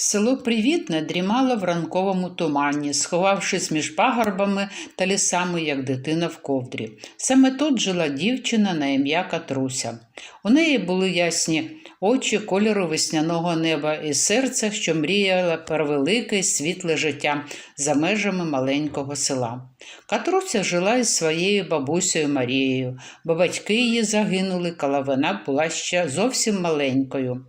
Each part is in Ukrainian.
Село Привітне дрімало в ранковому тумані, сховавшись між пагорбами та лісами, як дитина в ковдрі. Саме тут жила дівчина на ім'я Катруся. У неї були ясні очі кольору весняного неба і серце, що мріяло про велике світле життя за межами маленького села. Катруся жила із своєю бабусею Марією, бо батьки її загинули, коли вона була ще зовсім маленькою.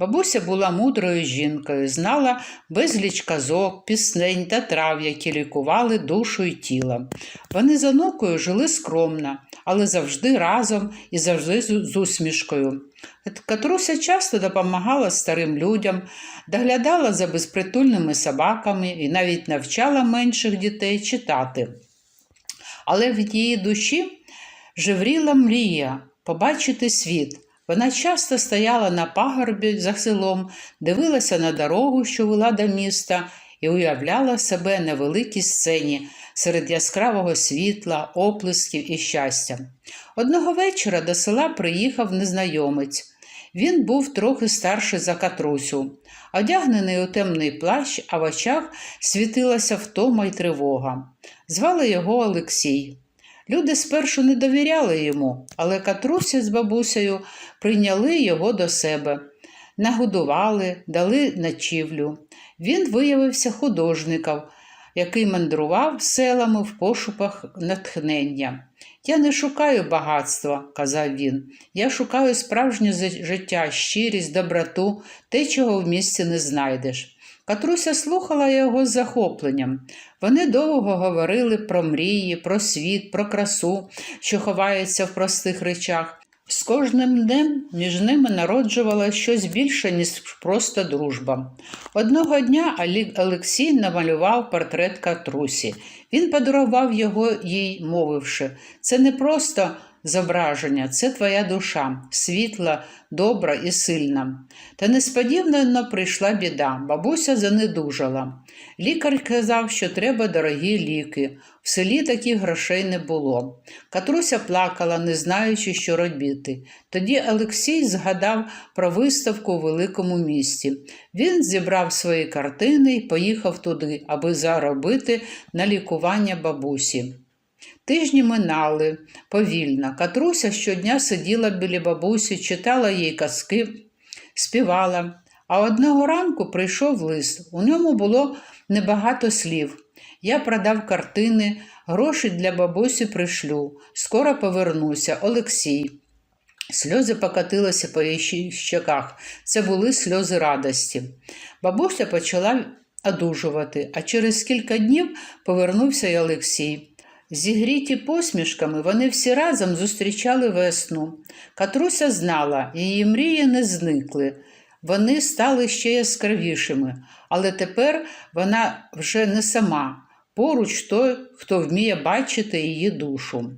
Бабуся була мудрою жінкою, знала безліч казок, піснень та трав, які лікували душу й тіло. Вони з онукою жили скромно, але завжди разом і завжди з усмішкою. Катруся часто допомагала старим людям, доглядала за безпритульними собаками і навіть навчала менших дітей читати. Але в її душі жевріла мрія побачити світ. Вона часто стояла на пагорбі за селом, дивилася на дорогу, що вела до міста, і уявляла себе на великій сцені серед яскравого світла, оплесків і щастя. Одного вечора до села приїхав незнайомець. Він був трохи старший за Катрусю, одягнений у темний плащ, а в очах світилася втома й тривога. Звали його Олексій. Люди спершу не довіряли йому, але Катруся з бабусею прийняли його до себе, нагодували, дали ночівлю. Він виявився художником, який мандрував селами в пошуках натхнення. Я не шукаю багатства, казав він. Я шукаю справжнє життя, щирість, доброту, те, чого в місті не знайдеш. Катруся слухала його з захопленням. Вони довго говорили про мрії, про світ, про красу, що ховається в простих речах. З кожним днем між ними народжувалося щось більше, ніж просто дружба. Одного дня Олексій намалював портрет Катрусі. Він подарував його їй, мовивши, це не просто зображення, це твоя душа, світла, добра і сильна. Та несподівано прийшла біда, бабуся занедужала. Лікар казав, що треба дорогі ліки. В селі таких грошей не було. Катруся плакала, не знаючи, що робити. Тоді Олексій згадав про виставку у великому місті. Він зібрав свої картини і поїхав туди, аби заробити на лікування бабусі. Тижні минали повільно. Катруся щодня сиділа біля бабусі, читала їй казки, співала. А одного ранку прийшов лист. У ньому було небагато слів. Я продав картини, гроші для бабусі пришлю. Скоро повернуся, Олексій. Сльози покатилися по її щеках. Це були сльози радості. Бабуся почала одужувати, а через кілька днів повернувся й Олексій. Зігріті посмішками вони всі разом зустрічали весну. Катруся знала, її мрії не зникли. Вони стали ще яскравішими, але тепер вона вже не сама, поруч той, хто вміє бачити її душу.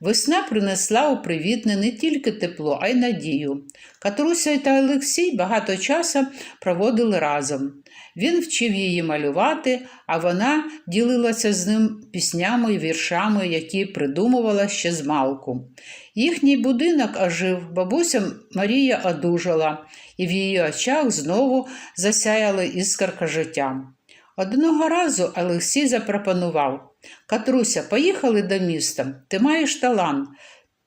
Весна принесла у привітне не тільки тепло, а й надію. Катруся та Олексій багато часу проводили разом. Він вчив її малювати, а вона ділилася з ним піснями і віршами, які придумувала ще з малку. Їхній будинок ожив, бабуся Марія одужала, і в її очах знову засяяла іскорка життя. Одного разу Олексій запропонував Катруся, поїхали до міста, ти маєш талант,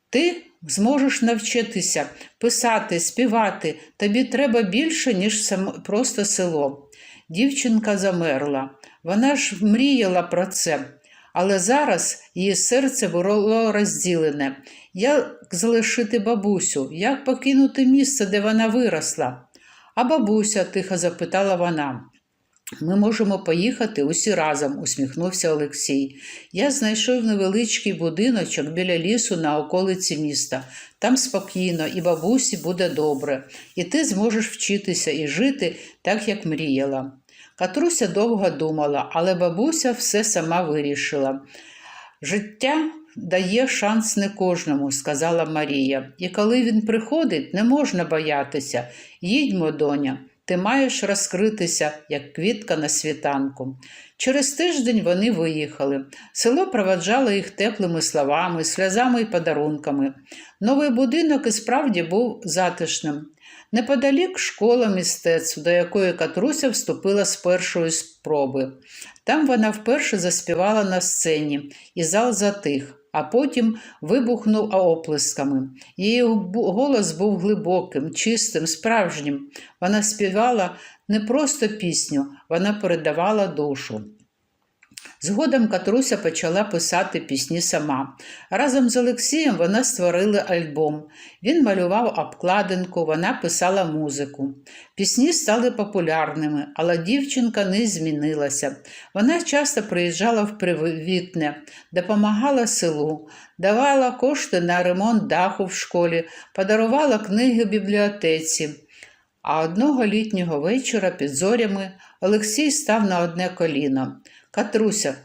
ти зможеш навчитися писати, співати, тобі треба більше, ніж просто село. Дівчинка замерла. Вона ж мріяла про це, але зараз її серце було розділене. Як залишити бабусю, як покинути місце, де вона виросла? А бабуся, тихо запитала вона. Ми можемо поїхати усі разом, усміхнувся Олексій. Я знайшов невеличкий будиночок біля лісу на околиці міста. Там спокійно, і бабусі буде добре, і ти зможеш вчитися і жити так, як мріяла. Катруся довго думала, але бабуся все сама вирішила. Життя дає шанс не кожному, сказала Марія, і коли він приходить, не можна боятися. Їдьмо, доня. Ти маєш розкритися, як квітка на світанку. Через тиждень вони виїхали. Село проведжало їх теплими словами, сльозами і подарунками. Новий будинок і справді був затишним. Неподалік школа мистецтв, до якої Катруся вступила з першої спроби. Там вона вперше заспівала на сцені, і зал затих, а потім вибухнув оплесками. Її голос був глибоким, чистим, справжнім. Вона співала не просто пісню, вона передавала душу. Згодом Катруся почала писати пісні сама. Разом з Олексієм вона створили альбом. Він малював обкладинку, вона писала музику. Пісні стали популярними, але дівчинка не змінилася. Вона часто приїжджала в Привітне, допомагала селу, давала кошти на ремонт даху в школі, подарувала книги бібліотеці. А одного літнього вечора під зорями Олексій став на одне коліно. Катруся,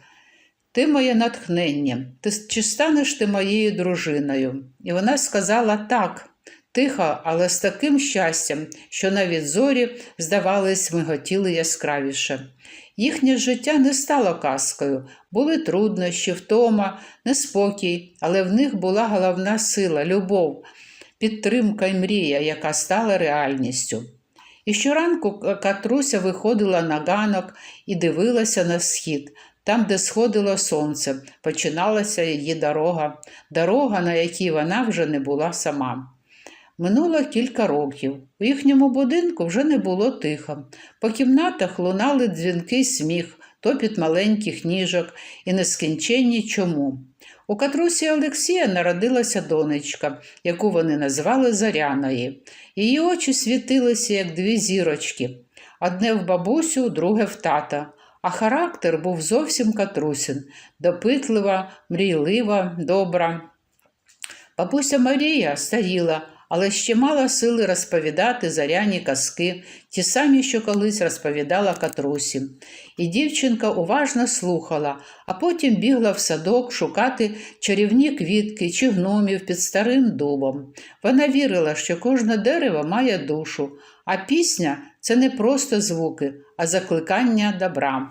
ти моє натхнення, ти, чи станеш ти моєю дружиною? І вона сказала так, тихо, але з таким щастям, що навіть зорі, здавались, миготіли яскравіше. Їхнє життя не стало казкою, були труднощі, втома, неспокій, але в них була головна сила, любов, підтримка і мрія, яка стала реальністю. І щоранку Катруся виходила на ганок і дивилася на схід, там, де сходило сонце, починалася її дорога, дорога, на якій вона вже не була сама. Минуло кілька років. У їхньому будинку вже не було тихо. По кімнатах лунали дзвінки сміх, топіт маленьких ніжок і нескінченні чому. У Катрусі Олексія народилася донечка, яку вони назвали Заряною. Її очі світилися, як дві зірочки, одне в бабусю, друге в тата. А характер був зовсім Катрусін, допитлива, мрійлива, добра. Бабуся Марія старіла, але ще мала сили розповідати заряні казки, ті самі, що колись розповідала Катрусі. І дівчинка уважно слухала, а потім бігла в садок шукати чарівні квітки чи гномів під старим дубом. Вона вірила, що кожне дерево має душу, а пісня це не просто звуки, а закликання добра.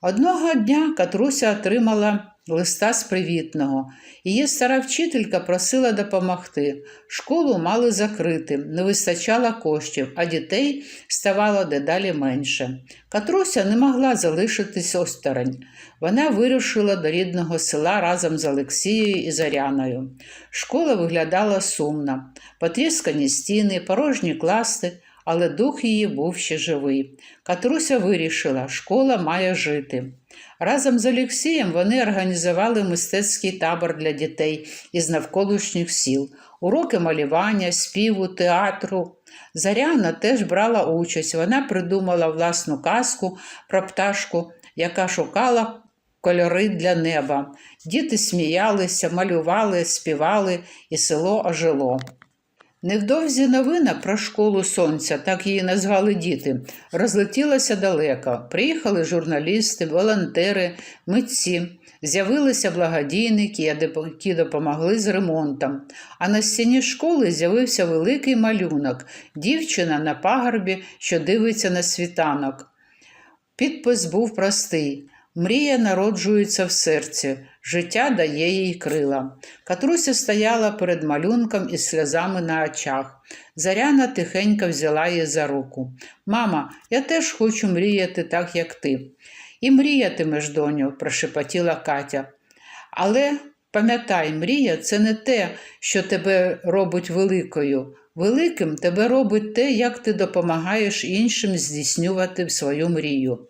Одного дня Катруся отримала листа з привітного. Її стара вчителька просила допомогти. Школу мали закрити, не вистачало коштів, а дітей ставало дедалі менше. Катруся не могла залишитись осторонь. Вона вирушила до рідного села разом з Олексією і Заряною. Школа виглядала сумно, потріскані стіни, порожні класи, але дух її був ще живий. Катруся вирішила, школа має жити. Разом з Олексієм вони організували мистецький табор для дітей із навколишніх сіл, уроки малювання, співу, театру. Заряна теж брала участь. Вона придумала власну казку про пташку, яка шукала кольори для неба. Діти сміялися, малювали, співали, і село ожило. Невдовзі новина про школу сонця, так її назвали діти, розлетілася далеко. Приїхали журналісти, волонтери, митці, з'явилися благодійники, які допомогли з ремонтом. А на стіні школи з'явився великий малюнок дівчина на пагорбі, що дивиться на світанок. Підпис був простий. Мрія народжується в серці, життя дає їй крила. Катруся стояла перед малюнком із сльозами на очах. Заряна тихенько взяла її за руку. Мама, я теж хочу мріяти так, як ти. І мріятимеш, доню, прошепотіла Катя. Але пам'ятай, мрія це не те, що тебе робить великою. Великим тебе робить те, як ти допомагаєш іншим здійснювати свою мрію.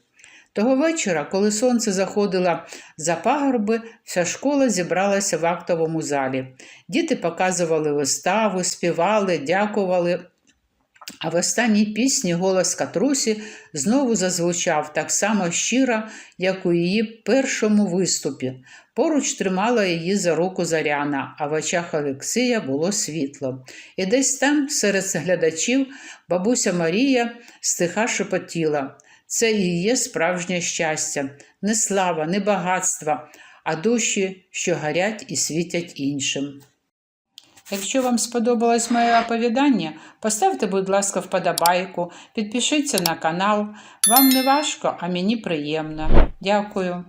Того вечора, коли сонце заходило за пагорби, вся школа зібралася в актовому залі. Діти показували виставу, співали, дякували. А в останній пісні голос Катрусі знову зазвучав так само щиро, як у її першому виступі. Поруч тримала її за руку Заряна, а в очах Олексія було світло. І десь там, серед глядачів, бабуся Марія стиха шепотіла. Це і є справжнє щастя, не слава, не багатство, а душі, що гарять і світять іншим. Якщо вам сподобалось моє оповідання, поставте, будь ласка, вподобайку, підпишіться на канал. Вам не важко, а мені приємно. Дякую.